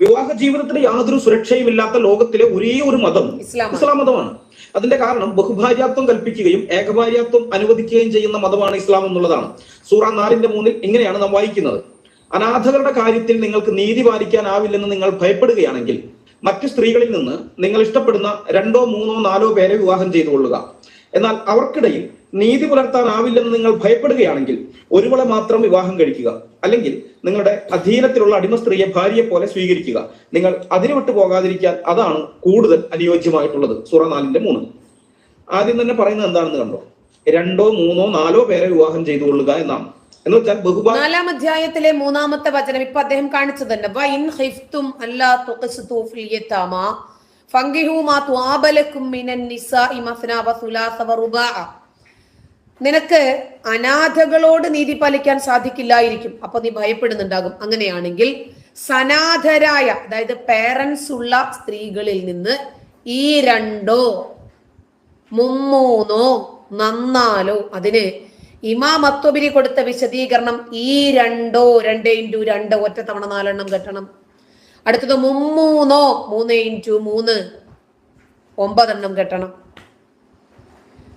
വിവാഹ ജീവിതത്തിൽ യാതൊരു സുരക്ഷയും ഇല്ലാത്ത ലോകത്തിലെ ഒരേ ഒരു മതം ഇസ്ലാം മതമാണ്. അതിന്റെ കാരണം ബഹുഭാര്യാത്വം കൽപ്പിക്കുകയും ഏകഭാര്യാത്വം അനുവദിക്കുകയും ചെയ്യുന്ന മതമാണ് ഇസ്ലാം എന്നുള്ളതാണ്. സൂറ നാലിന്റെ മൂന്നിൽ ഇങ്ങനെയാണ് നാം വായിക്കുന്നത്. അനാഥകളുടെ കാര്യത്തിൽ നിങ്ങൾക്ക് നീതി പാലിക്കാനാവില്ലെന്ന് നിങ്ങൾ ഭയപ്പെടുകയാണെങ്കിൽ മറ്റു സ്ത്രീകളിൽ നിന്ന് നിങ്ങൾ ഇഷ്ടപ്പെടുന്ന രണ്ടോ മൂന്നോ നാലോ പേരെ വിവാഹം ചെയ്തു കൊള്ളുക. എന്നാൽ അവർക്കിടയിൽ നീതി പുലർത്താനാവില്ലെന്ന് നിങ്ങൾ ഭയപ്പെടുകയാണെങ്കിൽ ഒരുവളെ മാത്രം വിവാഹം കഴിക്കുക. അല്ലെങ്കിൽ നിങ്ങളുടെ അധീനത്തിലുള്ള അടിമ സ്ത്രീയെ ഭാര്യയെ പോലെ സ്വീകരിക്കുക. നിങ്ങൾ അതിന് വിട്ടു പോകാതിരിക്കാൻ അതാണ് കൂടുതൽ അനുയോജ്യമായിട്ടുള്ളത്. സൂറ നാലിന്റെ മൂന്ന്. ആദ്യം തന്നെ പറയുന്നത് എന്താണെന്ന് കണ്ടോ? രണ്ടോ മൂന്നോ നാലോ പേരെ വിവാഹം ചെയ്തു കൊള്ളുക എന്നാണ്. എന്ന് വെച്ചാൽ ബഹുഭാ നാലാം അധ്യായത്തിലെ മൂന്നാമത്തെ വചനം ഇപ്പൊ അദ്ദേഹം കാണിച്ചു തന്നെ. നിനക്ക് അനാഥകളോട് നീതി പാലിക്കാൻ സാധിക്കില്ലായിരിക്കും. അപ്പൊ നീ ഭയപ്പെടുന്നുണ്ടാകും. അങ്ങനെയാണെങ്കിൽ സനാഥരായ അതായത് പേരൻസ് ഉള്ള സ്ത്രീകളിൽ നിന്ന് ഈ രണ്ടോ മുമ്മൂന്നോ നന്നാലോ അതിന് ഇമാം അത്വബിരി കൊടുത്ത വിശദീകരണം ഈ രണ്ടോ രണ്ട് ഇന്റു രണ്ട് തവണ നാലെണ്ണം കെട്ടണം. അടുത്തത് മുമ്മൂന്നോ മൂന്ന് ഇന്റു മൂന്ന് ഒമ്പതെണ്ണം കെട്ടണം.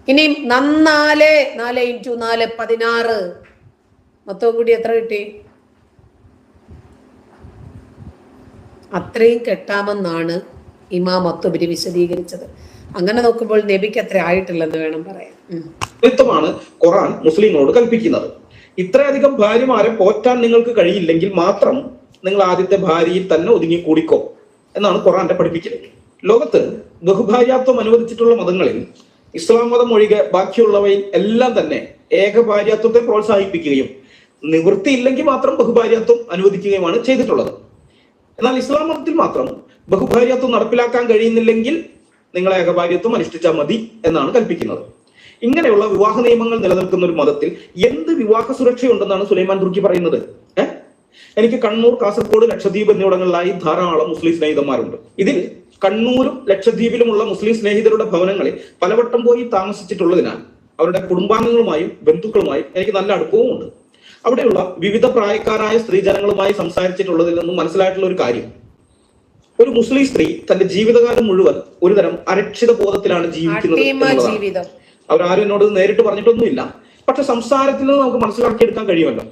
ഇനി നന്നാൽ നാല് ഇന്റു നാല് പതിനാറ്. മൊത്തം കൂടി എത്ര കിട്ടി? അത്രയും കെട്ടാമെന്നാണ് ഇമാം അത്വബിരി വിശദീകരിച്ചത്. അങ്ങനെ നോക്കുമ്പോൾ നബിക്ക് അത്ര ആയിട്ടില്ലെന്ന് വേണം പറയാൻ. വ്യക്തമാണ് ഖുറാൻ മുസ്ലിങ്ങളോട് കൽപ്പിക്കുന്നത്. ഇത്രയധികം ഭാര്യമാരെ പോറ്റാൻ നിങ്ങൾക്ക് കഴിയില്ലെങ്കിൽ മാത്രം നിങ്ങൾ ആദ്യത്തെ ഭാര്യയിൽ തന്നെ ഒതുങ്ങി കൂടിക്കോ. എന്നാണ് ഖുറാന്റെ പഠിപ്പിക്കുന്നത്. ലോകത്ത് ബഹുഭാര്യാത്വം അനുവദിച്ചിട്ടുള്ള മതങ്ങളിൽ ഇസ്ലാം മതം ഒഴികെ ബാക്കിയുള്ളവയിൽ എല്ലാം തന്നെ ഏകഭാര്യത്വത്തെ പ്രോത്സാഹിപ്പിക്കുകയും നിവൃത്തിയില്ലെങ്കിൽ മാത്രം ബഹുഭാര്യത്വം അനുവദിക്കുകയുമാണ് ചെയ്തിട്ടുള്ളത്. എന്നാൽ ഇസ്ലാം മതത്തിൽ മാത്രം ബഹുഭാര്യത്വം നടപ്പിലാക്കാൻ കഴിയുന്നില്ലെങ്കിൽ നിങ്ങൾ ഏകഭാര്യത്വം അനുഷ്ഠിച്ചാൽ മതി എന്നാണ് കൽപ്പിക്കുന്നത്. ഇങ്ങനെയുള്ള വിവാഹ നിയമങ്ങൾ നിലനിൽക്കുന്ന ഒരു മതത്തിൽ എന്ത് വിവാഹ സുരക്ഷയുണ്ടെന്നാണ് സുലൈമാൻ തുർക്കി പറയുന്നത്? ഏഹ് എനിക്ക് കണ്ണൂർ കാസർഗോഡ് ലക്ഷദ്വീപ് എന്നിവിടങ്ങളിലായി ധാരാളം മുസ്ലിം സ്നേഹിതന്മാരുണ്ട്. ഇതിൽ കണ്ണൂരും ലക്ഷദ്വീപിലുമുള്ള മുസ്ലിം സ്നേഹിതരുടെ ഭവനങ്ങളിൽ പലവട്ടം പോയി താമസിച്ചിട്ടുള്ളതിനാൽ അവരുടെ കുടുംബാംഗങ്ങളുമായും ബന്ധുക്കളുമായും എനിക്ക് നല്ല അടുപ്പവും ഉണ്ട്. അവിടെയുള്ള വിവിധ പ്രായക്കാരായ സ്ത്രീജനങ്ങളുമായി സംസാരിച്ചിട്ടുള്ളതിൽ നിന്നും മനസ്സിലായിട്ടുള്ള ഒരു കാര്യം. ഒരു മുസ്ലിം സ്ത്രീ തന്റെ ജീവിതകാലം മുഴുവൻ ഒരുതരം അരക്ഷിത ബോധത്തിലാണ് ജീവിക്കുന്നത്. അവരാരും എന്നോട് നേരിട്ട് പറഞ്ഞിട്ടൊന്നുമില്ല. പക്ഷെ സംസാരത്തിൽ നിന്ന് നമുക്ക് മനസ്സിലാക്കിയെടുക്കാൻ കഴിയുമല്ലോ.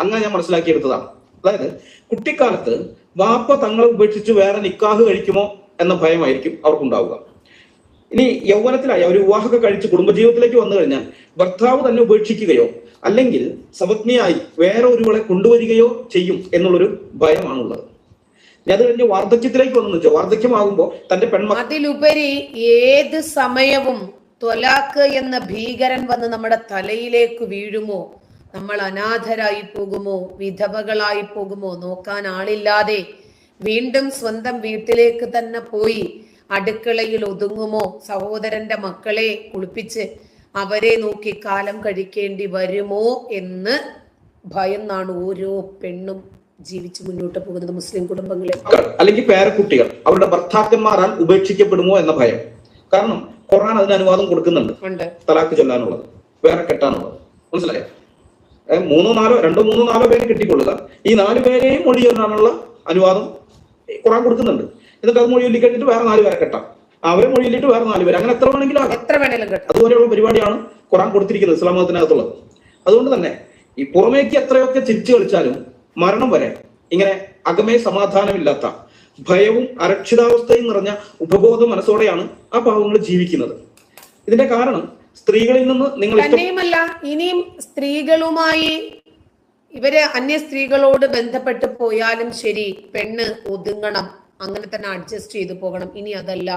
അങ്ങനെ ഞാൻ മനസ്സിലാക്കിയെടുത്തതാണ്. അതായത് കുട്ടിക്കാലത്ത് വാപ്പ തങ്ങളെ ഉപേക്ഷിച്ച് വേറെ നിക്കാഹ് കഴിക്കുമോ? എന്ന ഭയമായിരിക്കും അവർക്കുണ്ടാവുക. ഇനി യൗവനത്തിലായ ഒരു വിവാഹമൊക്കെ കഴിച്ച് കുടുംബജീവിതത്തിലേക്ക് വന്നു കഴിഞ്ഞാൽ ഭർത്താവ് തന്നെ ഉപേക്ഷിക്കുകയോ അല്ലെങ്കിൽ സപത്നിയായി വേറെ ഒരുവളെ കൊണ്ടുവരികയോ ചെയ്യും എന്നുള്ളൊരു ഭയമാണുള്ളത്. അത് കഴിഞ്ഞ് വാർദ്ധക്യത്തിലേക്ക് വന്നു വെച്ചോ വാർദ്ധക്യമാകുമ്പോൾ തന്റെ പെൺമ അതിലുപരി ഏത് സമയവും ത്വലാക്ക് എന്ന ഭീകരൻ വന്ന് നമ്മുടെ തലയിലേക്ക് വീഴുമോ? നമ്മൾ അനാഥരായി പോകുമോ? വിധവകളായി പോകുമോ? നോക്കാൻ ആളില്ലാതെ വീണ്ടും സ്വന്തം വീട്ടിലേക്ക് തന്നെ പോയി അടുക്കളയിൽ ഒതുങ്ങുമോ? സഹോദരന്റെ മക്കളെ കുളിപ്പിച്ച് അവരെ നോക്കി കാലം കഴിക്കേണ്ടി വരുമോ എന്ന് ഭയന്നാണ് ഓരോ പെണ്ണും ജീവിച്ച് മുന്നോട്ട് പോകുന്നത് മുസ്ലിം കുടുംബങ്ങളിൽ അല്ലെങ്കിൽ പേരക്കുട്ടികൾ അവരുടെ ഭർത്താക്കന്മാരാൽ ഉപേക്ഷിക്കപ്പെടുമോ എന്ന ഭയം. കാരണം ഖുർആൻ അതിന് അനുവാദം കൊടുക്കുന്നുണ്ട്. തലാക്ക് ചൊല്ലാനുള്ളത് വേറെ കെട്ടാനുള്ളത്. മനസ്സിലായോ? മൂന്നോ നാലോ രണ്ടോ മൂന്നോ നാലോ പേര് കെട്ടിക്കൊള്ളുക. ഈ നാല് പേരെയും മൊഴി ചൊല്ലാനുള്ള അനുവാദം ഖുറാൻ കൊടുക്കുന്നുണ്ട്. എന്നിട്ട് അത് മൊഴി ചൊല്ലി കഴിഞ്ഞിട്ട് വേറെ നാല് പേരെ കെട്ടാം. അവരെ മൊഴി വേറെ നാല് പേര്. അങ്ങനെ എത്ര വേണമെങ്കിലും എത്ര വേണമെങ്കിലും കേട്ടോ. അതുപോലെയുള്ള പരിപാടിയാണ് ഖുറാൻ കൊടുത്തിരിക്കുന്നത് ഇസ്ലാം മതത്തിനകത്തുള്ളത് അതുകൊണ്ട് തന്നെ ഈ പുറമേക്ക് എത്രയൊക്കെ ചിരിച്ചു കളിച്ചാലും മരണം വരെ ഇങ്ങനെ അകമേ സമാധാനമില്ലാത്ത ഭയവും അരക്ഷിതാവസ്ഥയും നിറഞ്ഞ ഉപബോധ മനസ്സോടെയാണ് ആ പാവങ്ങൾ ജീവിക്കുന്നത്. ഇതിന്റെ കാരണം സ്ത്രീകളിൽ നിന്ന് നിങ്ങൾ ഇനിയും സ്ത്രീകളുമായി ഇവർ അന്യ സ്ത്രീകളോട് ബന്ധപ്പെട്ട് പോയാലും ശരി പെണ്ണ് ഒതുങ്ങണം അങ്ങനെ തന്നെ അഡ്ജസ്റ്റ് ചെയ്തു പോകണം. ഇനി അതല്ല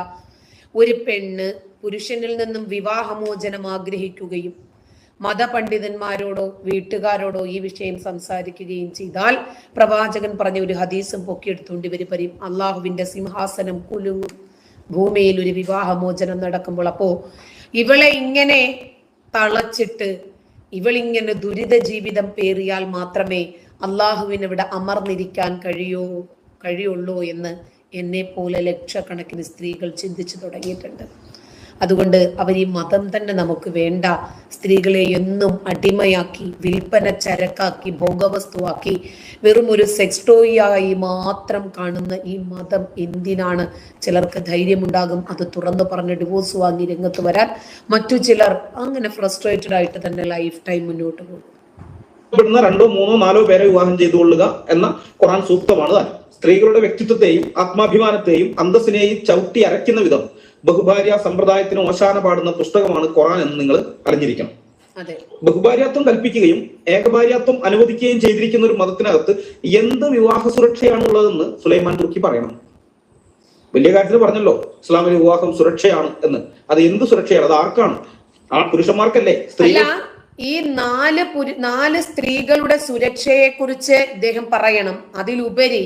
ഒരു പെണ്ണ് പുരുഷനിൽ നിന്നും വിവാഹമോചനം ആഗ്രഹിക്കുകയും മതപണ്ഡിതന്മാരോടോ വീട്ടുകാരോടോ ഈ വിഷയം സംസാരിക്കുകയും ചെയ്താൽ പ്രവാചകൻ പറഞ്ഞ ഒരു ഹദീസും പൊക്കിയെടുത്തുകൊണ്ട് ഇവർ പറയും അള്ളാഹുവിന്റെ സിംഹാസനം കുലുങ്ങും. ഭൂമിയിൽ ഒരു വിവാഹമോചനം നടക്കുമ്പോൾ അപ്പോ ഇവളെ ഇങ്ങനെ തളച്ചിട്ട് ഇവളിങ്ങനെ ദുരിത ജീവിതം പേറിയാൽ മാത്രമേ അള്ളാഹുവിന് ഇവിടെ അമർന്നിരിക്കാൻ കഴിയൂ കഴിയുള്ളൂ എന്ന് എന്നെ പോലെ ലക്ഷക്കണക്കിന് സ്ത്രീകൾ ചിന്തിച്ചു തുടങ്ങിയിട്ടുണ്ട്. അതുകൊണ്ട് അവർ ഈ മതം തന്നെ നമുക്ക് വേണ്ട. സ്ത്രീകളെ എന്നും അടിമയാക്കി വിൽപ്പന ചരക്കാക്കി ഭോഗവസ്തുവാക്കി വെറും ഒരു സെക്സ് മാത്രം കാണുന്ന ഈ മതം എന്തിനാണ്? ചിലർക്ക് ധൈര്യമുണ്ടാകും. അത് തുറന്നു പറഞ്ഞ് ഡിവോഴ്സ് വാങ്ങി രംഗത്ത് വരാൻ. മറ്റു ചിലർ അങ്ങനെ ഫ്രസ്ട്രേറ്റഡ് ആയിട്ട് തന്നെ ലൈഫ് ടൈം മുന്നോട്ട് പോകും. ഇഷ്ടപ്പെടുന്ന രണ്ടോ മൂന്നോ നാലോ പേരെ വിവാഹം ചെയ്തുകൊള്ളുക എന്ന ഖുറാൻ സൂക്തമാണ്. സ്ത്രീകളുടെ വ്യക്തിത്വത്തെയും ആത്മാഭിമാനത്തെയും അന്തസ്സിനെയും ചവിട്ടി അരയ്ക്കുന്ന വിധം ബഹുഭാര്യ സമ്പ്രദായത്തിന് ഓശാന പാടുന്ന പുസ്തകമാണ് ഖുറാൻ എന്ന് നിങ്ങൾ അറിഞ്ഞിരിക്കണം. ബഹുഭാര്യാത്വം കൽപ്പിക്കുകയും ഏകഭാര്യാത്വം അനുവദിക്കുകയും ചെയ്തിരിക്കുന്ന ഒരു മതത്തിനകത്ത് എന്ത് വിവാഹ സുരക്ഷയാണുള്ളതെന്ന് സുലൈമാൻ തുർക്കി പറയണം. വലിയ കാര്യത്തിൽ പറഞ്ഞല്ലോ ഇസ്ലാമിലെ വിവാഹം സുരക്ഷയാണ് എന്ന്. അത് എന്ത് സുരക്ഷയാണ്? അത് ആർക്കാണ്? ആ പുരുഷന്മാർക്കല്ലേ? സ്ത്രീ ഈ നാല് നാല് സ്ത്രീകളുടെ സുരക്ഷയെ കുറിച്ച് ഇദ്ദേഹം പറയണം. അതിലുപരി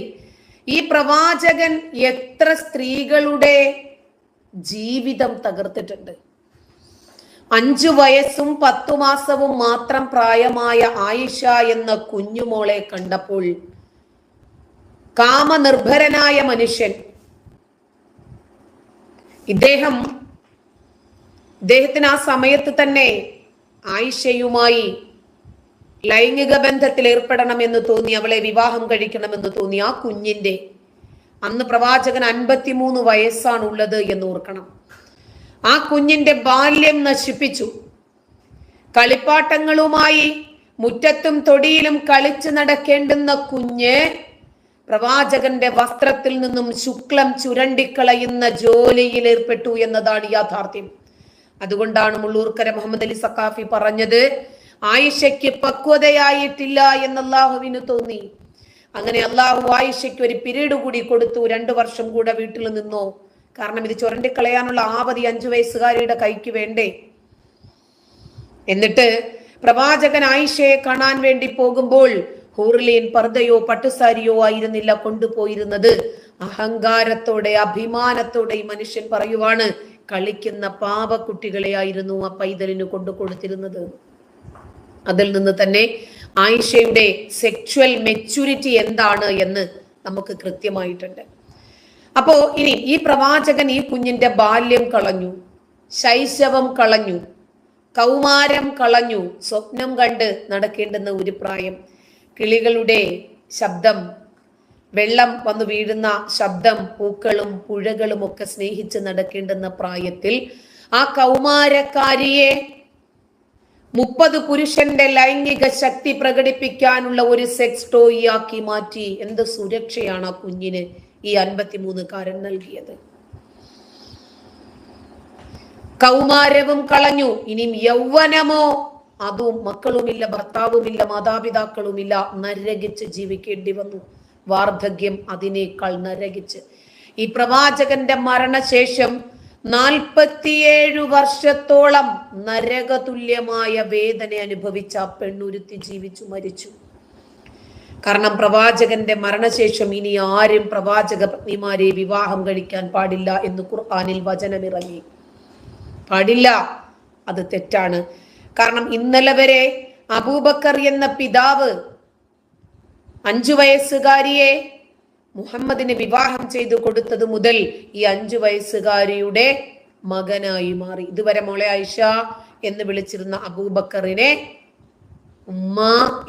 ഈ പ്രവാചകൻ എത്ര സ്ത്രീകളുടെ ജീവിതം തകർത്തിട്ടുണ്ട്. അഞ്ചു വയസ്സും പത്തു മാസവും മാത്രം പ്രായമായ ആയിഷ എന്ന കുഞ്ഞുമോളെ കണ്ടപ്പോൾ കാമനിർഭരനായ മനുഷ്യൻ ഇദ്ദേഹം ഇദ്ദേഹത്തിന് ആ സമയത്ത് തന്നെ ആയിഷയുമായി ലൈംഗിക ബന്ധത്തിൽ ഏർപ്പെടണമെന്ന് തോന്നി അവളെ വിവാഹം കഴിക്കണമെന്ന് തോന്നി ആ കുഞ്ഞിന്റെ അന്ന് പ്രവാചകൻ അൻപത്തിമൂന്ന് വയസ്സാണ് ഉള്ളത് എന്ന് ഓർക്കണം. ആ കുഞ്ഞിന്റെ ബാല്യം നശിപ്പിച്ചു. കളിപ്പാട്ടങ്ങളുമായി മുറ്റത്തും തൊടിയിലും കളിച്ചു നടക്കേണ്ടുന്ന കുഞ്ഞ് പ്രവാചകന്റെ വസ്ത്രത്തിൽ നിന്നും ശുക്ലം ചുരണ്ടിക്കളയുന്ന ജോലിയിൽ ഏർപ്പെട്ടു എന്നതാണ് യാഥാർത്ഥ്യം. അതുകൊണ്ടാണ് മുള്ളൂർക്കര മുഹമ്മദ് അലി സക്കാഫി പറഞ്ഞത് ആയിഷയ്ക്ക് പക്വതയായിട്ടില്ല എന്ന് അള്ളാഹുവിന് തോന്നി. അങ്ങനെ അള്ളാഹു ആയിഷയ്ക്ക് ഒരു പിരീഡ് കൂടി കൊടുത്തു. രണ്ടു വർഷം കൂടെ വീട്ടിൽ നിന്നോ. കാരണം ഇത് ചുരണ്ടിക്കളയാനുള്ള ആവതി അഞ്ചു വയസ്സുകാരിയുടെ കൈക്ക് വേണ്ടേ? എന്നിട്ട് പ്രവാചകൻ ആയിഷയെ കാണാൻ വേണ്ടി പോകുമ്പോൾ ഹൂർലീൻ പർദ്ദയോ പട്ടുസാരിയോ ആയിരുന്നില്ല കൊണ്ടുപോയിരുന്നത്. അഹങ്കാരത്തോടെ അഭിമാനത്തോടെ ഈ മനുഷ്യൻ പറയുവാണ് കളിക്കുന്ന പാവക്കുട്ടികളെ ആയിരുന്നു ആ പൈതലിന് കൊണ്ടു കൊടുത്തിരുന്നത്. അതിൽ നിന്ന് തന്നെ ആയിഷയുടെ സെക്ച്വൽ മെച്യൂരിറ്റി എന്താണ് എന്ന് നമുക്ക് കൃത്യമായിട്ടുണ്ട്. അപ്പോ ഇനി ഈ പ്രവാചകൻ ഈ കുഞ്ഞിന്റെ ബാല്യം കളഞ്ഞു ശൈശവം കളഞ്ഞു കൗമാരം കളഞ്ഞു സ്വപ്നം കണ്ട് നടക്കേണ്ടുന്ന ഒരു പ്രായം. കിളികളുടെ ശബ്ദം വെള്ളം വന്നു വീഴുന്ന ശബ്ദം പൂക്കളും പുഴകളും ഒക്കെ സ്നേഹിച്ച് നടക്കേണ്ടുന്ന പ്രായത്തിൽ ആ കൗമാരക്കാരിയെ മുപ്പത് പുരുഷന്റെ ലൈംഗിക ശക്തി പ്രകടിപ്പിക്കാനുള്ള ഒരു സെക്സ് ടോയിയാക്കി മാറ്റി. എന്ത് സുരക്ഷയാണ് ആ കുഞ്ഞിന് ഈ അൻപത്തിമൂന്നുകാരൻ നൽകിയത്? കൗമാരവും കളഞ്ഞു. ഇനിയും യൗവനമോ? അതും മക്കളുമില്ല ഭർത്താവുമില്ല മാതാപിതാക്കളുമില്ല. നരകിച്ച് ജീവിക്കേണ്ടി വന്നു. വാർദ്ധക്യം അതിനേക്കാൾ നരകിച്ച്. ഈ പ്രവാചകന്റെ മരണശേഷം നാൽപ്പത്തിയേഴു വർഷത്തോളം നരകതുല്യമായ വേദന അനുഭവിച്ച ആ പെണ്ണുരുത്തി ജീവിച്ചു മരിച്ചു. കാരണം പ്രവാചകന്റെ മരണശേഷം ഇനി ആരും പ്രവാചക പത്നിമാരെ വിവാഹം കഴിക്കാൻ പാടില്ല എന്ന് ഖുർആാനിൽ വചനമിറങ്ങി. പാടില്ല അത് തെറ്റാണ്. കാരണം ഇന്നലെ വരെ അബൂബക്കർ എന്ന പിതാവ് അഞ്ചു വയസ്സുകാരിയെ മുഹമ്മദിന് വിവാഹം ചെയ്തു കൊടുത്തത് മുതൽ ഈ അഞ്ചു വയസ്സുകാരിയുടെ മകനായി മാറി. ഇതുവരെ മോളെ ആയിഷ എന്ന് വിളിച്ചിരുന്ന അബൂബക്കറിനെ ഉമ്മ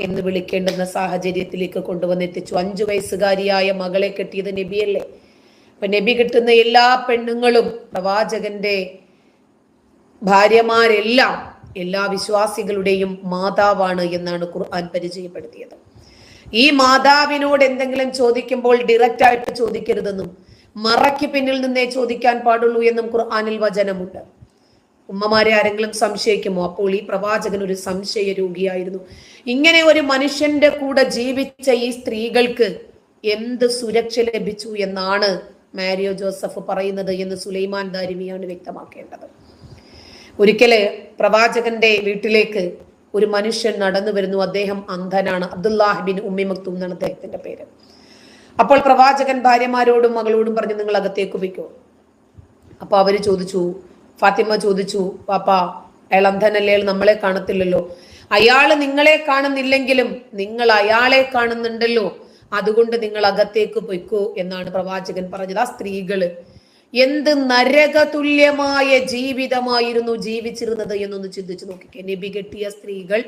എന്ന് വിളിക്കേണ്ടുന്ന സാഹചര്യത്തിലേക്ക് കൊണ്ടുവന്നെത്തിച്ചു. അഞ്ചു വയസ്സുകാരിയായ മകളെ കെട്ടിയത് നബിയല്ലേ? അപ്പൊ നബി കിട്ടുന്ന എല്ലാ പെണ്ണുങ്ങളും പ്രവാചകന്റെ ഭാര്യമാരെല്ലാം എല്ലാ വിശ്വാസികളുടെയും മാതാവാണ് എന്നാണ് ഖുർആൻ പരിചയപ്പെടുത്തിയത്. ഈ മാതാവിനോട് എന്തെങ്കിലും ചോദിക്കുമ്പോൾ ഡയറക്റ്റ് ആയിട്ട് ചോദിക്കരുതെന്നും മറയ്ക്ക് പിന്നിൽ നിന്നേ ചോദിക്കാൻ പാടുള്ളൂ എന്നും ഖുർആാനിൽ വചനമുണ്ട്. ഉമ്മമാരെ ആരെങ്കിലും സംശയിക്കുമോ? അപ്പോൾ ഈ പ്രവാചകൻ ഒരു സംശയ രോഗിയായിരുന്നു. ഇങ്ങനെ ഒരു മനുഷ്യന്റെ കൂടെ ജീവിച്ച ഈ സ്ത്രീകൾക്ക് എന്ത് സുരക്ഷ ലഭിച്ചു എന്നാണ് മാരിയോ ജോസഫ് പറയുന്നത് എന്ന് സുലൈമാൻ ദാരിമിയാണ് വ്യക്തമാക്കേണ്ടത്. ഒരിക്കൽ പ്രവാചകന്റെ വീട്ടിലേക്ക് ഒരു മനുഷ്യൻ നടന്നു വരുന്നു. അദ്ദേഹം അന്ധനാണ്. അബ്ദുല്ലാഹ് ബിൻ ഉമ്മി മക്തൂം എന്നാണ് അദ്ദേഹത്തിന്റെ പേര്. അപ്പോൾ പ്രവാചകൻ ഭാര്യമാരോടും മകളോടും പറഞ്ഞു നിങ്ങൾ അകത്തേക്ക് വയ്ക്കോ അപ്പൊ അവർ ചോദിച്ചു ഫാത്തിമ ചോദിച്ചു പാപ്പ അയാൾ അന്ധനല്ലേ? നമ്മളെ കാണത്തില്ലല്ലോ. അയാൾ നിങ്ങളെ കാണുന്നില്ലെങ്കിലും നിങ്ങൾ അയാളെ കാണുന്നുണ്ടല്ലോ. അതുകൊണ്ട് നിങ്ങൾ അകത്തേക്ക് പൊയ്ക്കോ എന്നാണ് പ്രവാചകൻ പറഞ്ഞത്. ആ സ്ത്രീകൾ എന്ത് നരകതുല്യമായ ജീവിതമായിരുന്നു ജീവിച്ചിരുന്നത് എന്നൊന്ന് ചിന്തിച്ചു നോക്കിക്കേ. നബി കെട്ടിയ സ്ത്രീകൾ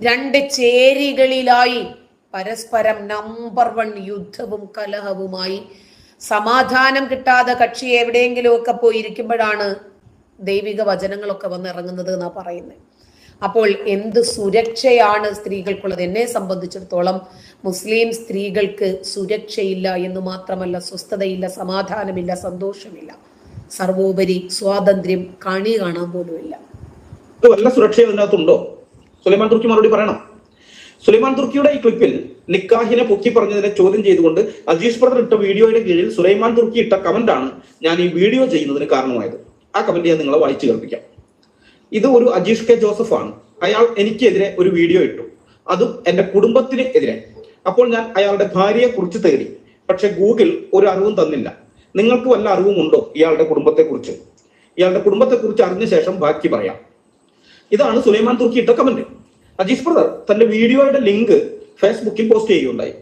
രണ്ട് ചേരികളിലായി പരസ്പരം നമ്പർ വൺ യുദ്ധവും കലഹവുമായി സമാധാനം കിട്ടാതെ കക്ഷി എവിടെയെങ്കിലുമൊക്കെ പോയിരിക്കുമ്പോഴാണ് ദൈവിക വചനങ്ങളൊക്കെ വന്നിറങ്ങുന്നത് എന്നാ പറയുന്നത് അപ്പോൾ എന്ത് സുരക്ഷയാണ് സ്ത്രീകൾക്കുള്ളത്? എന്നെ സംബന്ധിച്ചിടത്തോളം മുസ്ലിം സ്ത്രീകൾക്ക് സുരക്ഷയില്ല എന്ന് മാത്രമല്ല സ്വസ്ഥതയില്ല സമാധാനമില്ല സന്തോഷമില്ല. സർവോപരി സ്വാതന്ത്ര്യം കണി കാണാൻ പോലുമില്ല. വല്ല സുരക്ഷയും സുലൈമാൻ തുർക്കി മറുപടി പറയണം. സുലൈമാൻ തുർക്കിയുടെ ഈ ക്ലിപ്പിൽ നിക്കാഹിനെ പൊക്കി പറഞ്ഞതിനെ ചോദ്യം ചെയ്തുകൊണ്ട് അജീഷ് ബ്രദർ ഇട്ട വീഡിയോയുടെ കീഴിൽ സുലൈമാൻ തുർക്കി ഇട്ട കമന്റാണ് ഞാൻ ഈ വീഡിയോ ചെയ്യുന്നതിന് കാരണമായത്. ആ കമന്റ് ഞാൻ നിങ്ങളെ വായിച്ചു കേൾപ്പിക്കാം. ഇത് ഒരു അജീഷ് കെ ജോസഫ് ആണ് അയാൾ എനിക്കെതിരെ ഒരു വീഡിയോ ഇട്ടു. അതും എന്റെ കുടുംബത്തിന് എതിരെ. അപ്പോൾ ഞാൻ അയാളുടെ ഭാര്യയെ കുറിച്ച് തേടി. പക്ഷെ ഗൂഗിൾ ഒരു അറിവും തന്നില്ല. നിങ്ങൾക്ക് വല്ല അറിവും ഉണ്ടോ ഇയാളുടെ കുടുംബത്തെ കുറിച്ച് ഇയാളുടെ കുടുംബത്തെ കുറിച്ച് അറിഞ്ഞ ശേഷം ബാക്കി പറയാം. ഇതാണ് സുലൈമാൻ തുർക്കി ഇട്ട കമന്റ് അജീഷ് ബ്രദർ തന്റെ വീഡിയോയുടെ ലിങ്ക് ഫേസ്ബുക്കിൽ പോസ്റ്റ് ചെയ്യുകയുണ്ടായി.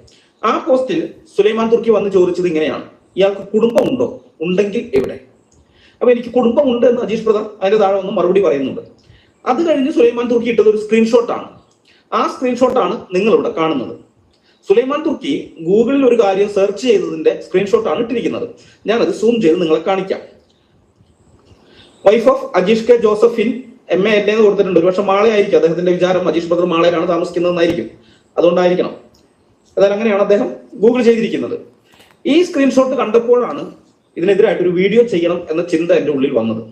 ആ പോസ്റ്റിൽ സുലൈമാൻ തുർക്കി വന്ന് ചോദിച്ചത് ഇങ്ങനെയാണ്. ഇയാൾക്ക് കുടുംബമുണ്ടോ? ഉണ്ടെങ്കിൽ എവിടെ? അപ്പൊ എനിക്ക് കുടുംബമുണ്ട് എന്ന് അജീഷ് ബ്രദർ അതിന്റെ താഴെ ഒന്ന് മറുപടി പറയുന്നുണ്ട്. അത് കഴിഞ്ഞ് സുലൈമാൻ തുർക്കി ഇട്ടത് ഒരു സ്ക്രീൻഷോട്ടാണ് ആ സ്ക്രീൻഷോട്ടാണ് നിങ്ങൾ ഇവിടെ കാണുന്നത്. സുലൈമാൻ തുർക്കി ഗൂഗിളിൽ ഒരു കാര്യം സെർച്ച് ചെയ്തതിന്റെ സ്ക്രീൻഷോട്ടാണ് ഇട്ടിരിക്കുന്നത്. ഞാനത് സൂം ചെയ്ത് നിങ്ങളെ കാണിക്കാം. Wife of Ajeesh K Josephine M A L എന്ന് കൊടുത്തിട്ടുണ്ട്. ഒരുപക്ഷെ മാളയായിരിക്കും അദ്ദേഹത്തിന്റെ വിചാരം. അജീഷ് ഭദ്ര മാളയിലാണ് താമസിക്കുന്നതെന്നായിരിക്കും അതുകൊണ്ടായിരിക്കണം. അതായത് അങ്ങനെയാണ് അദ്ദേഹം ഗൂഗിൾ ചെയ്തിരിക്കുന്നത്. ഈ സ്ക്രീൻഷോട്ട് കണ്ടപ്പോഴാണ് ഇതിനെതിരായിട്ട് ഒരു വീഡിയോ ചെയ്യണം എന്ന ചിന്ത എന്റെ ഉള്ളിൽ വന്നത്.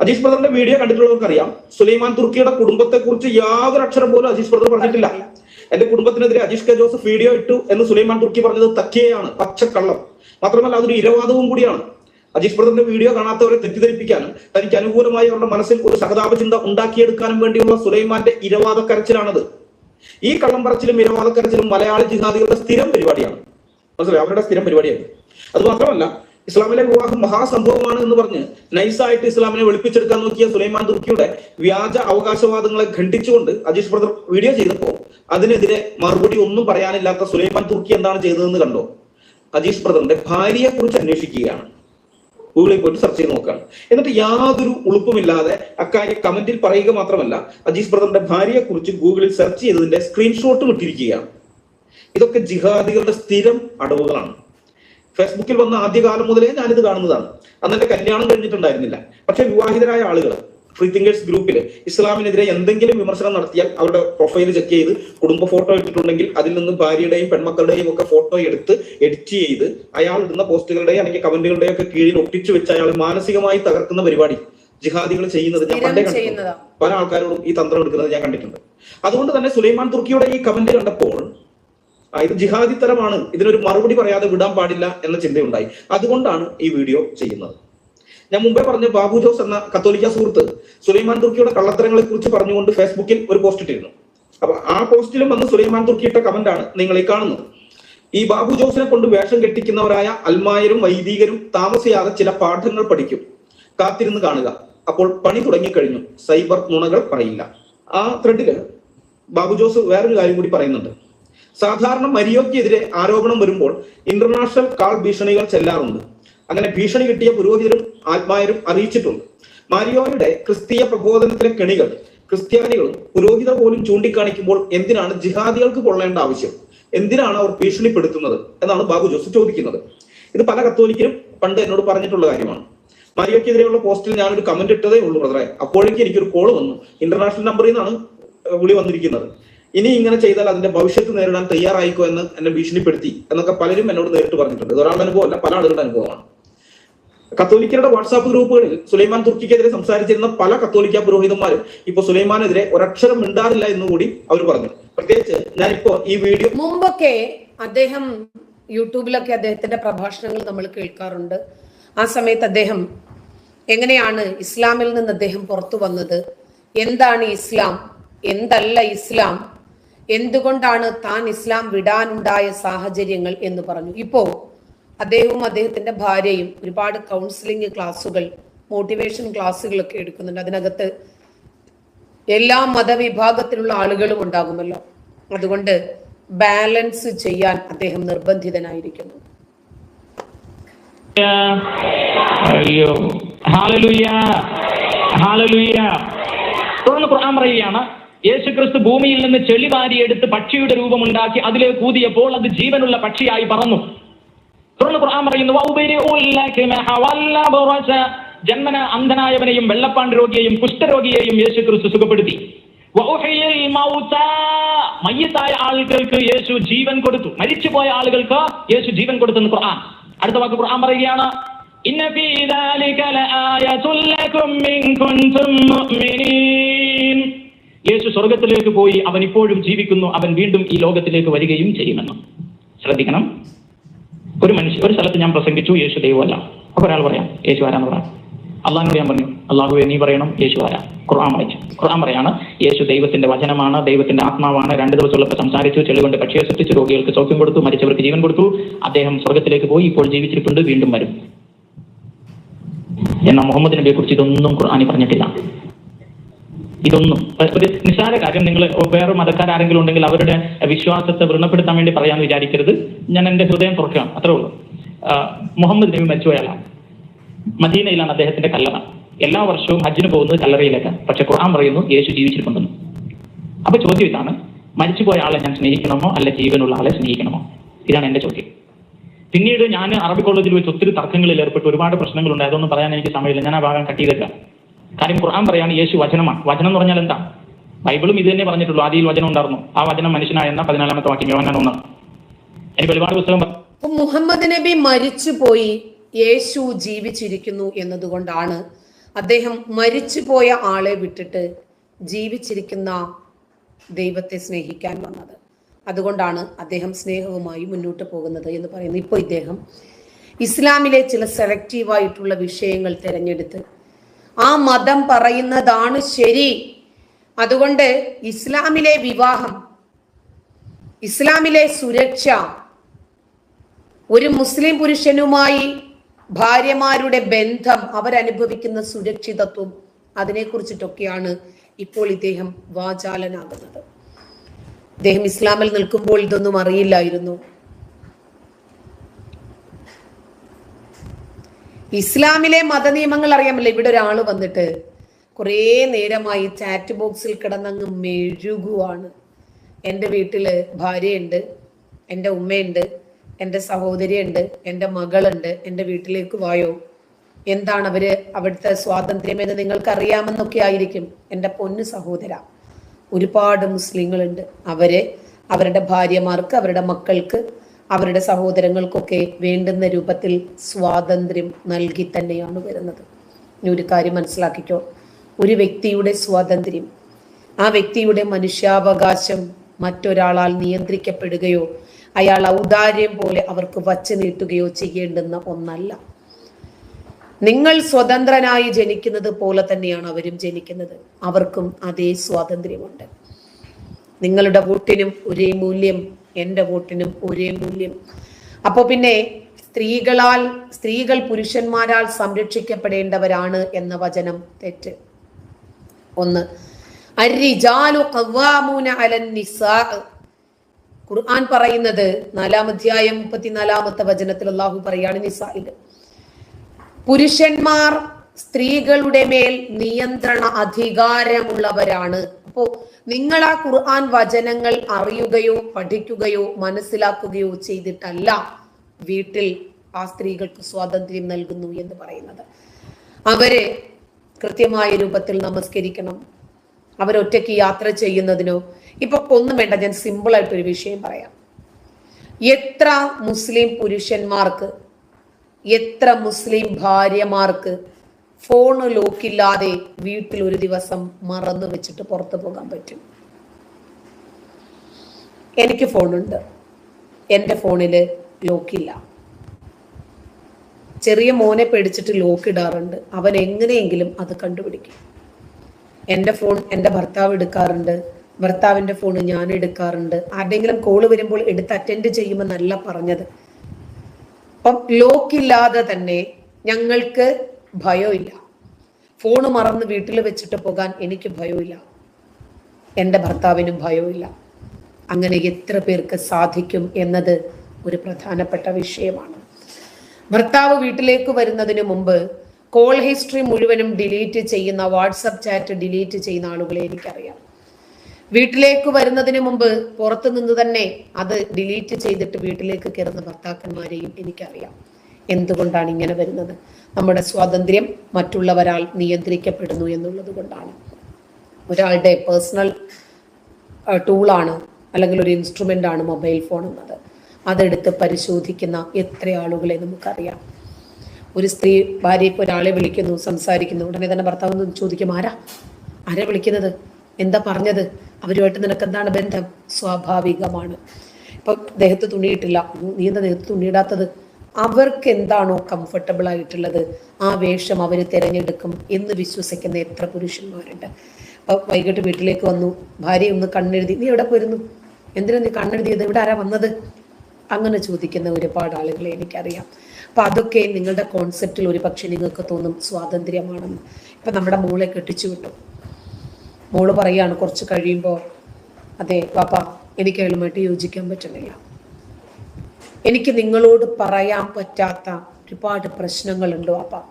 അജീഷ് ബ്രദറിന്റെ വീഡിയോ കണ്ടിട്ടുള്ളവർക്ക് അറിയാം സുലൈമാൻ തുർക്കിയുടെ കുടുംബത്തെ കുറിച്ച് യാതൊരു അക്ഷരം പോലും അജീഷ് ബ്രദർ പറഞ്ഞിട്ടില്ല. എന്റെ കുടുംബത്തിനെതിരെ അജീഷ് കെ ജോസഫ് വീഡിയോ ഇട്ടു എന്ന് സുലൈമാൻ തുർക്കി പറഞ്ഞത് തക്കിയാണ് പച്ചക്കള്ളം. മാത്രമല്ല അതൊരു ഇരവാദവും കൂടിയാണ്. അജീഷ് ബ്രദറിന്റെ വീഡിയോ കാണാത്തവരെ തെറ്റിദ്ധരിപ്പിക്കാനും തനിക്ക് അനുകൂലമായി അവരുടെ മനസ്സിൽ ഒരു സഹതാപ ചിന്ത ഉണ്ടാക്കിയെടുക്കാനും വേണ്ടിയുള്ള സുലൈമാന്റെ ഇരവാദ കരച്ചിലാണത് ഈ കള്ളം പറച്ചിലും ഇരവാദ കരച്ചിലും മലയാളി ജിഹാദികളുടെ സ്ഥിരം പരിപാടിയാണ്. മനസ്സിലായി? അവരുടെ സ്ഥിരം പരിപാടിയാണ് അത് മാത്രമല്ല ഇസ്ലാമിലെ വിവാഹം മഹാസംഭവമാണ് എന്ന് പറഞ്ഞ് നൈസായിട്ട് ഇസ്ലാമിനെ വെളുപ്പിച്ചെടുക്കാൻ നോക്കിയ സുലൈമാൻ തുർക്കിയുടെ വ്യാജ അവകാശവാദങ്ങളെ ഖണ്ഡിച്ചുകൊണ്ട് അജീഷ് ബ്രദർ വീഡിയോ ചെയ്തപ്പോ അതിനെതിരെ മറുപടി ഒന്നും പറയാനില്ലാത്ത സുലൈമാൻ തുർക്കി എന്താണ് ചെയ്തതെന്ന് കണ്ടോ? അജീഷ് ബ്രദറിന്റെ ഭാര്യയെ കുറിച്ച് അന്വേഷിക്കുകയാണ്. ഗൂഗിളിൽ പോയിട്ട് സെർച്ച് ചെയ്ത് നോക്കുകയാണ് എന്നിട്ട് യാതൊരു ഉളുപ്പുമില്ലാതെ അക്കാര്യം കമന്റിൽ പറയുക മാത്രമല്ല അജീഷ് ബ്രദറിന്റെ ഭാര്യയെ കുറിച്ച് ഗൂഗിളിൽ സെർച്ച് ചെയ്തതിന്റെ സ്ക്രീൻഷോട്ടും ഇട്ടിരിക്കുകയാണ്. ഇതൊക്കെ ജിഹാദികളുടെ സ്ഥിരം അടവുകളാണ്. ഫേസ്ബുക്കിൽ വന്ന ആദ്യകാലം മുതലേ ഞാനിത് കാണുന്നതാണ്. അന്ന് എന്റെ കല്യാണം കഴിഞ്ഞിട്ടുണ്ടായിരുന്നില്ല. പക്ഷെ വിവാഹിതരായ ആളുകൾ ഫ്രീ തിങ്കേഴ്സ് ഗ്രൂപ്പിൽ ഇസ്ലാമിനെതിരെ എന്തെങ്കിലും വിമർശനം നടത്തിയാൽ അവരുടെ പ്രൊഫൈൽ ചെക്ക് ചെയ്ത് കുടുംബ ഫോട്ടോ ഇട്ടിട്ടുണ്ടെങ്കിൽ അതിൽ നിന്ന് ഭാര്യയുടെയും പെൺമക്കളുടെയും ഒക്കെ ഫോട്ടോ എടുത്ത് എഡിറ്റ് ചെയ്ത് അയാൾ ഇടുന്ന പോസ്റ്റുകളുടെയും അല്ലെങ്കിൽ കമന്റുകളുടെയും ഒക്കെ കീഴിൽ ഒട്ടിച്ചു വെച്ച് അയാൾ മാനസികമായി തകർക്കുന്ന പരിപാടി ജിഹാദികൾ ചെയ്യുന്നത് ഞാൻ പണ്ടേ കണ്ടിട്ടുണ്ട്. പല ആൾക്കാരോടും ഈ തന്ത്രം എടുക്കുന്നത് ഞാൻ കണ്ടിട്ടുണ്ട്. അതുകൊണ്ട് തന്നെ സുലൈമാൻ തുർക്കിയുടെ ഈ കമന്റ് കണ്ടപ്പോൾ ഇത് ജിഹാദി തരമാണ് ഇതിനൊരു മറുപടി പറയാതെ വിടാൻ പാടില്ല എന്ന ചിന്തയുണ്ടായി. അതുകൊണ്ടാണ് ഈ വീഡിയോ ചെയ്യുന്നത്. ഞാൻ മുമ്പേ പറഞ്ഞ ബാബു ജോസ് എന്ന കത്തോലിക്ക സുഹൃത്ത് സുലൈമാൻ തുർക്കിയുടെ കള്ളത്തരങ്ങളെ കുറിച്ച് പറഞ്ഞുകൊണ്ട് ഫേസ്ബുക്കിൽ ഒരു പോസ്റ്റ് ഇട്ടിരുന്നു. അപ്പൊ ആ പോസ്റ്റിലും വന്ന് സുലൈമാൻ തുർക്കി ഇട്ട കമന്റാണ് നിങ്ങൾ കാണുന്നത്. ഈ ബാബു ജോസിനെ കൊണ്ട് വേഷം കെട്ടിക്കുന്നവരായ അൽമായരും വൈദികരും താമസിയാതെ ചില പാഠങ്ങൾ പഠിക്കും. കാത്തിരുന്ന് കാണുക. അപ്പോൾ പണി തുടങ്ങിക്കഴിഞ്ഞു. സൈബർ നുണകൾ പറയില്ല. ആ ത്രെഡിൽ ബാബു ജോസ് വേറൊരു കാര്യം കൂടി പറയുന്നുണ്ട്. സാധാരണ മരിയോക്കെതിരെ ആരോപണം വരുമ്പോൾ ഇന്റർനാഷണൽ കാൾ ഭീഷണികൾ ചെല്ലാറുണ്ട്. അങ്ങനെ ഭീഷണി കിട്ടിയ പുരോഹിതരും ആത്മായരും അറിയിച്ചിട്ടുണ്ട്. മാരിയോയുടെ ക്രിസ്തീയ പ്രബോധനത്തിലെ കെണികൾ ക്രിസ്ത്യാനികളും പുരോഹിതർ പോലും ചൂണ്ടിക്കാണിക്കുമ്പോൾ എന്തിനാണ് ജിഹാദികൾക്ക് കൊള്ളേണ്ട ആവശ്യം? എന്തിനാണ് അവർ ഭീഷണിപ്പെടുത്തുന്നത്? എന്നാണ് ബാബു ജോസ് ചോദിക്കുന്നത്. ഇത് പല കത്തോലിക്കരും പണ്ട് എന്നോട് പറഞ്ഞിട്ടുള്ള കാര്യമാണ്. മാരിയോക്കെതിരെയുള്ള പോസ്റ്റിൽ ഞാനൊരു കമന്റ് ഇട്ടതേ ഉള്ളൂ ബ്രദറെ അപ്പോഴേക്കും എനിക്കൊരു കോൾ വന്നു. ഇന്റർനാഷണൽ നമ്പറിൽ നിന്നാണ് വിളി വന്നിരിക്കുന്നത്. ഇനി ഇങ്ങനെ ചെയ്താൽ അതിന്റെ ഭവിഷ്യത്ത് നേരിടാൻ തയ്യാറായിക്കോ എന്ന് എന്നെ ഭീഷണിപ്പെടുത്തി എന്നൊക്കെ പലരും എന്നോട് നേരിട്ട് പറഞ്ഞിട്ടുണ്ട്. ഒരാളുടെ അനുഭവമല്ല പല ആളുകളുടെ അനുഭവമാണ്. കത്തോലിക്കരുടെ വാട്സാപ്പ് ഗ്രൂപ്പുകളിൽ സുലൈമാൻ തുർക്കിക്കെതിരെ സംസാരിച്ചിരുന്ന പല കത്തോലിക്ക പുരോഹിതന്മാരും ഇപ്പൊ സുലൈമാനെതിരെ ഒരക്ഷരം മിണ്ടാറില്ല എന്ന് കൂടി അവർ പറഞ്ഞു. പ്രത്യേകിച്ച് ഞാനിപ്പോ ഈ വീഡിയോ മുമ്പൊക്കെ അദ്ദേഹം യൂട്യൂബിലൊക്കെ അദ്ദേഹത്തിന്റെ പ്രഭാഷണങ്ങൾ നമ്മൾ കേൾക്കാറുണ്ട്. ആ സമയത്ത് അദ്ദേഹം എങ്ങനെയാണ് ഇസ്ലാമിൽ നിന്ന് അദ്ദേഹം പുറത്തു വന്നത്? എന്താണ് ഇസ്ലാം? എന്തല്ല ഇസ്ലാം? എന്തുകൊണ്ടാണ് താൻ ഇസ്ലാം വിടാനുണ്ടായ സാഹചര്യങ്ങൾ എന്ന് പറഞ്ഞു. ഇപ്പോ അദ്ദേഹവും അദ്ദേഹത്തിന്റെ ഭാര്യയും ഒരുപാട് കൗൺസിലിംഗ് ക്ലാസ്സുകൾ മോട്ടിവേഷൻ ക്ലാസ്സുകളൊക്കെ എടുക്കുന്നുണ്ട്. അതിനകത്ത് എല്ലാ മതവിഭാഗത്തിലുള്ള ആളുകളും ഉണ്ടാകുമല്ലോ. അതുകൊണ്ട് ബാലൻസ് ചെയ്യാൻ അദ്ദേഹം നിർബന്ധിതനായിരിക്കുന്നു. അയ്യോ. ഹാലലുയ്യ ഹാലലുയ്യ തുടർന്ന് ഖുർആൻ പറയുകയാണ്. യേശുക്രിസ്തു ഭൂമിയിൽ നിന്ന് ചെളി വാരിയെടുത്ത് പക്ഷിയുടെ രൂപമുണ്ടാക്കി അതിലേക്ക് കൂതിയപ്പോൾ അത് ജീവനുള്ള പക്ഷിയായി പറന്നു. ഖുർആൻ പറയുന്നു. ജന്മന അന്ധനായവനെയും വെള്ളപ്പാണ്ട് രോഗിയെയും കുഷ്ഠരോഗിയെയും യേശു ക്രിസ്തു സുഖപ്പെടുത്തി. മയ്യത്തായ ആളുകൾക്ക് യേശു ജീവൻ കൊടുത്തു. മരിച്ചുപോയ ആളുകൾക്ക് യേശു ജീവൻ കൊടുത്തെന്ന് ഖുർആൻ. അടുത്ത വാക്ക് ഖുർആൻ പറയുകയാണ് ഇന്ന ഫീ ദാലിക ലആയത്തുൽ ലകും ഇൻ കുൻതും യേശു സ്വർഗത്തിലേക്ക് പോയി അവൻ ഇപ്പോഴും ജീവിക്കുന്നു. അവൻ വീണ്ടും ഈ ലോകത്തിലേക്ക് വരികയും ചെയ്യുമെന്ന്. ശ്രദ്ധിക്കണം. ഒരു മനുഷ്യ ഒരു സ്ഥലത്ത് ഞാൻ പ്രസംഗിച്ചു യേശു ദൈവമല്ല. അപ്പൊ ഒരാൾ പറയാം യേശു ആരാന്ന് പറയാം അള്ളാഹിനോട് ഞാൻ പറഞ്ഞു അള്ളാഹുവെ നീ പറയണം യേശു ആരാ? ഖുർആൻ വായിച്ചു. ഖുർആൻ പറയാണ് യേശു ദൈവത്തിന്റെ വചനമാണ് ദൈവത്തിന്റെ ആത്മാവാണ്. രണ്ട് ദിവസമുള്ളപ്പോൾ സംസാരിച്ചു ചെളികൊണ്ട് പക്ഷിയെ സൃഷ്ടിച്ചു രോഗികൾക്ക് സൗഖ്യം കൊടുത്തു മരിച്ചവർക്ക് ജീവൻ കൊടുത്തു. അദ്ദേഹം സ്വർഗത്തിലേക്ക് പോയി ഇപ്പോൾ ജീവിച്ചിരിപ്പുണ്ട് വീണ്ടും വരും. എന്നാൽ മുഹമ്മദ് നബിയെ കുറിച്ച് ഇതൊന്നും ഖുർആാനി പറഞ്ഞിട്ടില്ല. ഇതൊന്നും. ഒരു നിസ്സാര കാര്യം നിങ്ങൾ വേറെ മതക്കാരെങ്കിലും ഉണ്ടെങ്കിൽ അവരുടെ വിശ്വാസത്തെ വൃണപ്പെടുത്താൻ വേണ്ടി പറയാന്ന് വിചാരിക്കരുത്. ഞാൻ എന്റെ ഹൃദയം തുറക്കുകയാണ്. അത്രേ ഉള്ളൂ. മുഹമ്മദ് നബി മരിച്ചുപോയാളാണ് മദീനയിലാണ് അദ്ദേഹത്തിന്റെ കല്ലറ. എല്ലാ വർഷവും ഹജ്ജിന് പോകുന്നത് കല്ലറയിലേക്ക്. പക്ഷെ ഖുർആൻ പറയുന്നു യേശു ജീവിച്ചിരിപ്പുണ്ടെന്ന് അപ്പൊ ചോദ്യം ഇതാണ് മരിച്ചുപോയ ആളെ ഞാൻ സ്നേഹിക്കണമോ അല്ല ജീവനുള്ള ആളെ സ്നേഹിക്കണമോ? ഇതാണ് എന്റെ ചോദ്യം. പിന്നീട് ഞാൻ അറബി കോളേജിൽ വെച്ച് ഒത്തിരി തർക്കങ്ങളിൽ ഏർപ്പെട്ട്. ഒരുപാട് പ്രശ്നങ്ങളുണ്ട് അതൊന്നും പറയാൻ എനിക്ക് സമയമില്ല. ഞാൻ ആ ഭാഗം കട്ട് ചെയ്തേക്കാം കാര്യം ഖുർആൻ പറയാണ് യേശു വചനമാണ്. വചനം എന്ന് പറഞ്ഞാൽ എന്താ? ബൈബിളും ഇത് തന്നെ പറഞ്ഞിട്ടുള്ളൂ. ആദ്യം വചനം ഉണ്ടായിരുന്നു. ആ വചനം മനുഷ്യനായെന്ന പതിനാലാമത്തെ വാക്യം യോഹന്നാൻ ഒന്ന്. എനിക്ക് ഒരുപാട് പുസ്തകം മുഹമ്മദ് നബി മരിച്ചുപോയി. യേശു ജീവിച്ചിരിക്കുന്നു എന്നതുകൊണ്ടാണ് അദ്ദേഹം മരിച്ചുപോയ ആളെ വിട്ടിട്ട് ജീവിച്ചിരിക്കുന്ന ദൈവത്തെ സ്നേഹിക്കാൻ വന്നത്. അതുകൊണ്ടാണ് അദ്ദേഹം സ്നേഹവുമായി മുന്നോട്ട് പോകുന്നത് എന്ന് പറയുന്നത്. ഇപ്പോൾ ഇദ്ദേഹം ഇസ്ലാമിലെ ചില സെലക്റ്റീവായിട്ടുള്ള വിഷയങ്ങൾ തിരഞ്ഞെടുത്ത് ആ മതം പറയുന്നതാണ് ശരി. അതുകൊണ്ട് ഇസ്ലാമിലെ വിവാഹം ഇസ്ലാമിലെ സുരക്ഷ ഒരു മുസ്ലിം പുരുഷനുമായി ഭാര്യമാരുടെ ബന്ധം അവരനുഭവിക്കുന്ന സുരക്ഷിതത്വം അതിനെക്കുറിച്ചിട്ടൊക്കെയാണ് ഇപ്പോൾ ഇദ്ദേഹം വാചാലനാകുന്നത്. ഇദ്ദേഹം ഇസ്ലാമിൽ നിൽക്കുമ്പോൾ ഇതൊന്നും അറിയില്ലായിരുന്നു. ഇസ്ലാമിലെ മതനിയമങ്ങൾ അറിയാമല്ലോ. ഇവിടെ ഒരാൾ വന്നിട്ട് കുറേ നേരമായി ചാറ്റ് ബോക്സിൽ കിടന്നങ്ങ് മെഴുകുവാണ്. എന്റെ വീട്ടിൽ ഭാര്യയുണ്ട് എന്റെ ഉമ്മയുണ്ട് എന്റെ സഹോദരിയുണ്ട് എന്റെ മകളുണ്ട് എന്റെ വീട്ടിലേക്ക് വായോ? എന്താണ് അവർ അവിടുത്തെ സ്വാതന്ത്ര്യം എന്ന് നിങ്ങൾക്ക് അറിയാമെന്നൊക്കെ ആയിരിക്കും. എന്റെ പൊന്ന് സഹോദര ഒരുപാട് മുസ്ലിങ്ങളുണ്ട്. അവരെ അവരുടെ ഭാര്യമാർക്ക് അവരുടെ മക്കൾക്ക് അവരുടെ സഹോദരങ്ങൾക്കൊക്കെ വേണ്ടുന്ന രൂപത്തിൽ സ്വാതന്ത്ര്യം നൽകി തന്നെയാണ് വരുന്നത്. ഇനി ഒരു കാര്യം മനസ്സിലാക്കിക്കോ. ഒരു വ്യക്തിയുടെ സ്വാതന്ത്ര്യം ആ വ്യക്തിയുടെ മനുഷ്യാവകാശം മറ്റൊരാളാൽ നിയന്ത്രിക്കപ്പെടുകയോ അയാൾ ഔദാര്യം പോലെ അവർക്ക് വച്ചു നീട്ടുകയോ ചെയ്യേണ്ടുന്ന ഒന്നല്ല. നിങ്ങൾ സ്വതന്ത്രനായി ജനിക്കുന്നത് പോലെ തന്നെയാണ് അവരും ജനിക്കുന്നത്. അവർക്കും അതേ സ്വാതന്ത്ര്യമുണ്ട്. നിങ്ങളുടെ വോട്ടിനും ഒരേ മൂല്യം എന്റെ വോട്ടിനും ഒരേ മൂല്യം. അപ്പോൾ പിന്നെ സ്ത്രീകളാൽ സ്ത്രീകൾ പുരുഷന്മാരാൽ സംരക്ഷിക്കപ്പെടേണ്ടവരാണ് എന്ന വചനം തെറ്റ്. ഒന്ന് ഖുർആൻ പറയുന്നത് നാലാം അധ്യായം മുപ്പത്തിനാലാമത്തെ വചനത്തിൽ അള്ളാഹു പറയാണ് നിസായിൽ. പുരുഷന്മാർ സ്ത്രീകളുടെ മേൽ നിയന്ത്രണ അധികാരമുള്ളവരാണ്. അപ്പോ നിങ്ങൾ ആ ഖുർആൻ വചനങ്ങൾ അറിയുകയോ പഠിക്കുകയോ മനസ്സിലാക്കുകയോ ചെയ്തിട്ടല്ല വീട്ടിൽ ആ സ്ത്രീകൾക്ക് സ്വാതന്ത്ര്യം നൽകുന്നു എന്ന് പറയുന്നത്. അവരെ കൃത്യമായ രൂപത്തിൽ നമസ്കരിക്കണം. അവരൊറ്റയ്ക്ക് യാത്ര ചെയ്യുന്നതിനോ ഇപ്പൊ ഒന്നും വേണ്ട ഞാൻ സിമ്പിൾ ആയിട്ടൊരു വിഷയം പറയാം. എത്ര മുസ്ലിം പുരുഷന്മാർക്ക് എത്ര മുസ്ലിം ഭാര്യമാർക്ക് ഫോൺ ലോക്കില്ലാതെ വീട്ടിൽ ഒരു ദിവസം മറന്നു വെച്ചിട്ട് പുറത്തു പോകാൻ പറ്റും. എനിക്ക് ഫോണുണ്ട് എന്റെ ഫോണിൽ ലോക്കില്ല ചെറിയ മോനെ പേടിച്ചിട്ട് ലോക്ക് ഇടാറുണ്ട്. അവൻ എങ്ങനെയെങ്കിലും അത് കണ്ടുപിടിക്കും. എന്റെ ഫോൺ എന്റെ ഭർത്താവ് എടുക്കാറുണ്ട്. ഭർത്താവിന്റെ ഫോൺ ഞാൻ എടുക്കാറുണ്ട്. ആരുടെങ്കിലും കോൾ വരുമ്പോൾ എടുത്ത് അറ്റൻഡ് ചെയ്യുമെന്നല്ല പറഞ്ഞത്. അപ്പം ലോക്കില്ലാതെ തന്നെ ഞങ്ങൾക്ക് ഭയമില്ല. ഫോണ് മറന്ന് വീട്ടിൽ വെച്ചിട്ട് പോകാൻ എനിക്ക് ഭയമില്ല. എന്റെ ഭർത്താവിനും ഭയമില്ല. അങ്ങനെ എത്ര പേർക്ക് സാധിക്കും എന്നത് ഒരു പ്രധാനപ്പെട്ട വിഷയമാണ്. ഭർത്താവ് വീട്ടിലേക്ക് വരുന്നതിന് മുമ്പ് കോൾ ഹിസ്റ്ററി മുഴുവനും ഡിലീറ്റ് ചെയ്യുന്ന വാട്സപ്പ് ചാറ്റ് ഡിലീറ്റ് ചെയ്യുന്ന ആളുകളെ എനിക്കറിയാം. വീട്ടിലേക്ക് വരുന്നതിന് മുമ്പ് പുറത്തു നിന്ന് തന്നെ അത് ഡിലീറ്റ് ചെയ്തിട്ട് വീട്ടിലേക്ക് കയറുന്ന ഭർത്താക്കന്മാരെയും എനിക്കറിയാം. എന്തുകൊണ്ടാണ് ഇങ്ങനെ വരുന്നത്? നമ്മുടെ സ്വാതന്ത്ര്യം മറ്റുള്ളവരാൽ നിയന്ത്രിക്കപ്പെടുന്നു എന്നുള്ളത് കൊണ്ടാണ്. ഒരാളുടെ പേഴ്സണൽ ടൂളാണ് അല്ലെങ്കിൽ ഒരു ഇൻസ്ട്രുമെന്റ് ആണ് മൊബൈൽ ഫോൺ എന്നത്. അതെടുത്ത് പരിശോധിക്കുന്ന എത്ര ആളുകളെ നമുക്കറിയാം. ഒരു സ്ത്രീ ഭാര്യ ഇപ്പോൾ ഒരാളെ വിളിക്കുന്നു സംസാരിക്കുന്നു. ഉടനെ തന്നെ ഭർത്താവ് ചോദിക്കും ആരാ? ആരാ വിളിക്കുന്നത്? എന്താ പറഞ്ഞത്? അവരുമായിട്ട് നിനക്ക് എന്താണ് ബന്ധം? സ്വാഭാവികമാണ്. ഇപ്പം ദേഹത്ത് തുണിയിട്ടില്ല നീ എന്താ ദേഹത്ത് തുണിയിടാത്തത് അവർക്ക് എന്താണോ കംഫർട്ടബിൾ ആയിട്ടുള്ളത് ആ വേഷം അവർ തിരഞ്ഞെടുക്കും എന്ന് വിശ്വസിക്കുന്ന എത്ര പുരുഷന്മാരുണ്ട്. അപ്പോൾ വൈകിട്ട് വീട്ടിലേക്ക് വന്നു ഭാര്യ ഒന്ന് കണ്ണെഴുതി നീ എവിടെ പോയിരുന്നു? എന്തിനാ നീ കണ്ണെഴുതിയത്? ഇവിടെ ആരാ വന്നത്? അങ്ങനെ ചോദിക്കുന്ന ഒരുപാട് ആളുകളെ എനിക്കറിയാം. അപ്പൊ അതൊക്കെ നിങ്ങളുടെ കോൺസെപ്റ്റിൽ ഒരു പക്ഷെ നിങ്ങൾക്ക് തോന്നും സ്വാതന്ത്ര്യമാണെന്ന്. ഇപ്പൊ നമ്മുടെ മോളെ കെട്ടിച്ചു വിട്ടു. മോൾ പറയാണ് കുറച്ച് കഴിയുമ്പോൾ അതെ പാപ്പ എനിക്ക് അയാളുമായിട്ട് യോജിക്കാൻ പറ്റുന്നില്ല. എനിക്ക് നിങ്ങളോട് പറയാൻ പറ്റാത്ത ഒരുപാട് പ്രശ്നങ്ങളുണ്ട് വാപ്പ.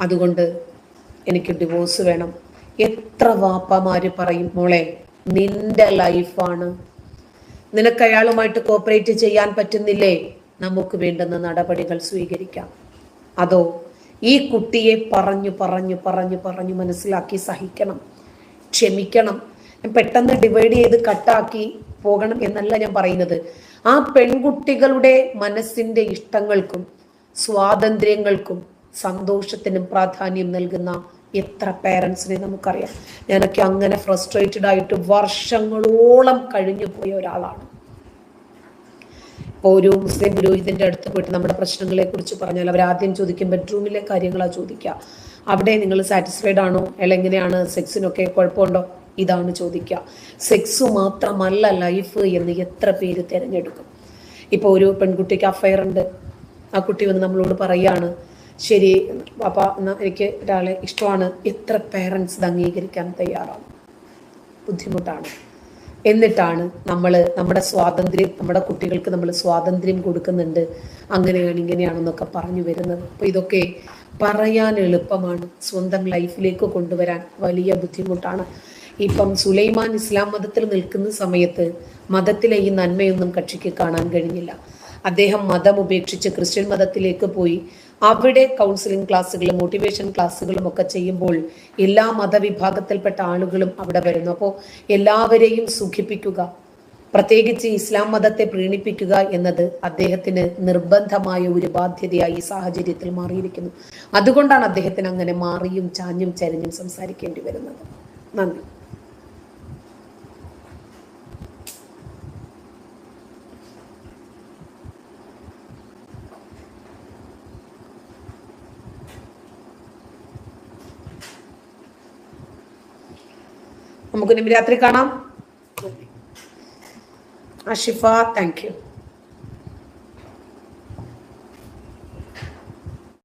അതുകൊണ്ട് എനിക്ക് ഡിവോഴ്സ് വേണം. എത്ര വാപ്പമാര് പറയും മോളെ നിന്റെ ലൈഫാണ് നിനക്ക് അയാളുമായിട്ട് കോപ്പറേറ്റ് ചെയ്യാൻ പറ്റുന്നില്ലേ? നമുക്ക് വേണ്ടുന്ന നടപടികൾ സ്വീകരിക്കാം. അതോ ഈ കുട്ടിയെ പറഞ്ഞു പറഞ്ഞു പറഞ്ഞു പറഞ്ഞു മനസ്സിലാക്കി സഹിക്കണം ക്ഷമിക്കണം. പെട്ടെന്ന് ഡിവൈഡ് ചെയ്ത് കട്ടാക്കി പോകണം എന്നല്ല ഞാൻ പറയുന്നത്. ആ പെൺകുട്ടികളുടെ മനസ്സിന്റെ ഇഷ്ടങ്ങൾക്കും സ്വാതന്ത്ര്യങ്ങൾക്കും സന്തോഷത്തിനും പ്രാധാന്യം നൽകുന്ന എത്ര പേരൻസിനെ നമുക്കറിയാം. ഞാനൊക്കെ അങ്ങനെ ഫ്രസ്ട്രേറ്റഡ് ആയിട്ട് വർഷങ്ങളോളം കഴിഞ്ഞു പോയ ഒരാളാണ്. ഇപ്പോൾ ഒരു മുസ്ലിം പുരോഹിതന്റെ അടുത്ത് പോയിട്ട് നമ്മുടെ പ്രശ്നങ്ങളെ കുറിച്ച് പറഞ്ഞാൽ അവർ ആദ്യം ചോദിക്കും ബെഡ്റൂമിലെ കാര്യങ്ങളാണ് ചോദിക്കുക. അവിടെ നിങ്ങൾ സാറ്റിസ്ഫൈഡ് ആണോ? എങ്ങനെയാണ് സെക്സിനൊക്കെ കുഴപ്പമുണ്ടോ? ഇതാണ് ചോദിക്കുക. സെക്സ് മാത്രമല്ല ലൈഫ് എന്ന് എത്ര പേര് തിരഞ്ഞെടുക്കും. ഇപ്പോൾ ഒരു പെൺകുട്ടിക്ക് അഫയർ ഉണ്ട്. ആ കുട്ടി വന്ന് നമ്മളോട് പറയാണ് ശരി എന്നാ എനിക്ക് ഒരാളെ ഇഷ്ടമാണ്. എത്ര പേരൻസ് ഇത് അംഗീകരിക്കാൻ തയ്യാറാണ്? ബുദ്ധിമുട്ടാണ്. എന്നിട്ടാണ് നമ്മൾ നമ്മുടെ സ്വാതന്ത്ര്യം നമ്മുടെ കുട്ടികൾക്ക് നമ്മൾ സ്വാതന്ത്ര്യം കൊടുക്കുന്നുണ്ട്. അങ്ങനെയാണ് ഇങ്ങനെയാണെന്നൊക്കെ പറഞ്ഞു വരുന്നത്. അപ്പോൾ ഇതൊക്കെ പറയാൻ എളുപ്പമാണ്. സ്വന്തം ലൈഫിലേക്ക് കൊണ്ടുവരാൻ വലിയ ബുദ്ധിമുട്ടാണ്. ഇപ്പം സുലൈമാൻ ഇസ്ലാം മതത്തിൽ നിൽക്കുന്ന സമയത്ത് മതത്തിലെ ഈ നന്മയൊന്നും കക്ഷിക്ക് കാണാൻ കഴിഞ്ഞില്ല. അദ്ദേഹം മതം ഉപേക്ഷിച്ച് ക്രിസ്ത്യൻ മതത്തിലേക്ക് പോയി. അവിടെ കൗൺസിലിംഗ് ക്ലാസ്സുകളും മോട്ടിവേഷൻ ക്ലാസ്സുകളും ഒക്കെ ചെയ്യുമ്പോൾ എല്ലാ മതവിഭാഗത്തിൽപ്പെട്ട ആളുകളും അവിടെ വരുന്നു. അപ്പോൾ എല്ലാവരെയും സുഖിപ്പിക്കുക പ്രത്യേകിച്ച് ഇസ്ലാം മതത്തെ പ്രീണിപ്പിക്കുക എന്നത് അദ്ദേഹത്തിന് നിർബന്ധമായ ഒരു ബാധ്യതയായി ഈ സാഹചര്യത്തിൽ മാറിയിരിക്കുന്നു. അതുകൊണ്ടാണ് അദ്ദേഹത്തിന് അങ്ങനെ മാറിയും ചാഞ്ഞും ചരിഞ്ഞും സംസാരിക്കേണ്ടി വരുന്നത്. നന്ദി. നമുക്ക് രാത്രി കാണാം. Ashifa thank you